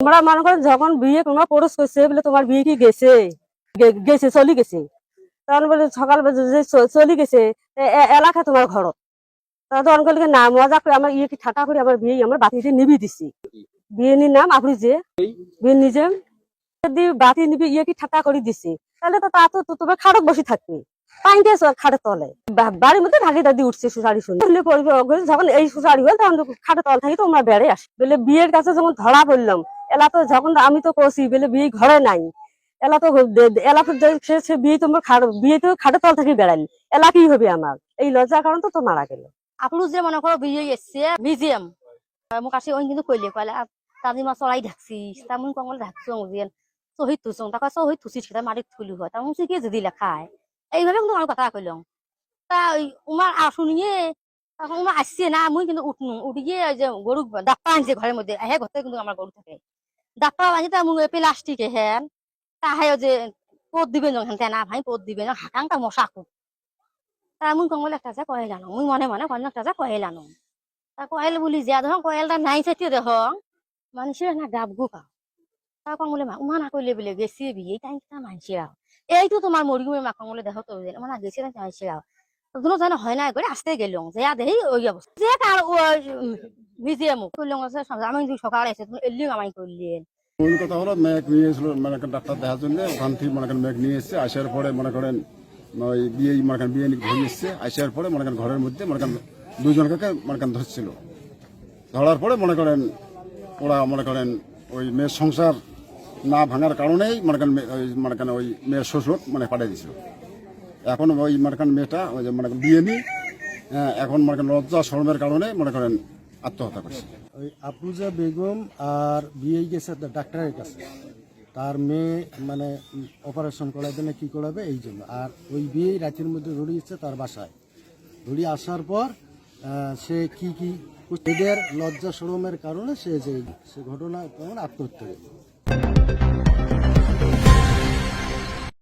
তোমরা মনে করো যখন বিয়ে তোমরা পরশ করছে বলে তোমার বিয়ে কি গেছে? গেছে, চলি গেছে। তখন বলে সকাল চলি গেছে। এলাকা তোমার ঘর। তখন বলে না, মজা করে, আমার ইয়ে কি ঠাটা করে, আমার বিয়ে, আমার বাতিতে নিবি দিছি। বিয়ে নাম আপনি যে বিয়ে নিজে যদি বাতি নিবি ইয়ে কি ঠাটা করে দিছি। তাহলে তো তা তো তোমার খাটক বসে থাকবে। খাটের তলে। বাড়ির মধ্যে ঢাকি দাদি উঠছে সুসারি শুনে। যখন এই সুসারি হল, তখন খাটের তল থাকি তোমরা বেড়ে আস বলে বিয়ের কাছে যখন ধরা পড়লাম এলা তো যখন আমি তো কষি বলে বিয়ে ঘরে নাই। এলা তো এলা তো সে বিয়ে তোমার খাট বিয়ে তো খাটের তল থেকে বেড়ালি এলা কি হবে আমার? এই লজ্জার কারণ তো তো মারা গেল। আপনি যে মনে করো বিয়ে এসছে, মিউজিয়াম। মোক আসি ওই কিন্তু কইলে কইলে তাদি মা চলাই ঢাকছি তামুন কঙ্গল ঢাকছো মুজিয়ান শহীদ থুচং তাকে শহীদ থুচিস সেটা মারি থুলি হয়। তামুন সে কি যদি লেখায়? এইভাবে কিন্তু আমার কথা কইলাম তা ওই উমার শুনিয়ে তখন উমা আসছে না, মুই কিন্তু উঠনু। উঠিয়ে ওই যে গরু ডাক্তার আনছে ঘরের মধ্যে। হে ঘরতে কিন্তু আমার গরু থাকে। ডাক্তার আনছে তা মুখ প্লাস্টিকে হেন তা হে যে পদ দিবেন যখন তেনা ভাই পদ দিবেন হাকাংটা মশা খুব তা মুই কঙ্গল একটা যা কয়ে মুই মনে মনে কন্য একটা যা কয়ে লানো তা কয়েল বলি যা ধরো কয়েলটা নাই সেটি দেখ মানুষের না গাব গু পাও। তা কঙ্গলে মা, উমা না কইলে বলে গেছি বিয়ে তাই তা মানুষেরা এইটো তোমার মরিগুমে মা কঙ্গলে দেখো তো যে মানে গেছি তাই মানুষেরা দুনো জানো হয় না করে আসতে গেলাম যে দেহি ওই অবস্থা যে কার মূল কথা হলো মেঘ নিয়ে এসেছিল মনে ডাক্তার দেখার জন্য ওখান মনে করেন মেঘ নিয়ে এসছে আসার পরে মনে করেন ওই বিয়ে মনে করেন বিয়ে ঘুরে এসছে আসার পরে মনে করেন ঘরের মধ্যে মনে করেন দুজনকে মনে করেন ধরছিল ধরার পরে মনে করেন ওরা মনে করেন ওই মেয়ের সংসার না ভাঙার কারণেই মনে করেন ওই মনে করেন ওই মেয়ের শ্বশুর মানে পাঠিয়ে দিয়েছিল এখন ওই মনে করেন মেয়েটা ওই যে মনে করেন বিয়ে হ্যাঁ, এখন মনে করেন লজ্জা শরমের কারণে মনে করেন আত্মহত্যা করছে। ওই আফরুজা বেগম আর বিয়ে গেছে ডাক্তারের কাছে। তার মেয়ে মানে অপারেশন করার জন্য কি করাবে, এই জন্য। আর ওই বিয়ে রাতের মধ্যে ধরিয়েছে তার বাসায়। ধরি আসার পর সে কি কি এদের লজ্জা শরমের কারণে সে যে, সে ঘটনা আত্মহত্যা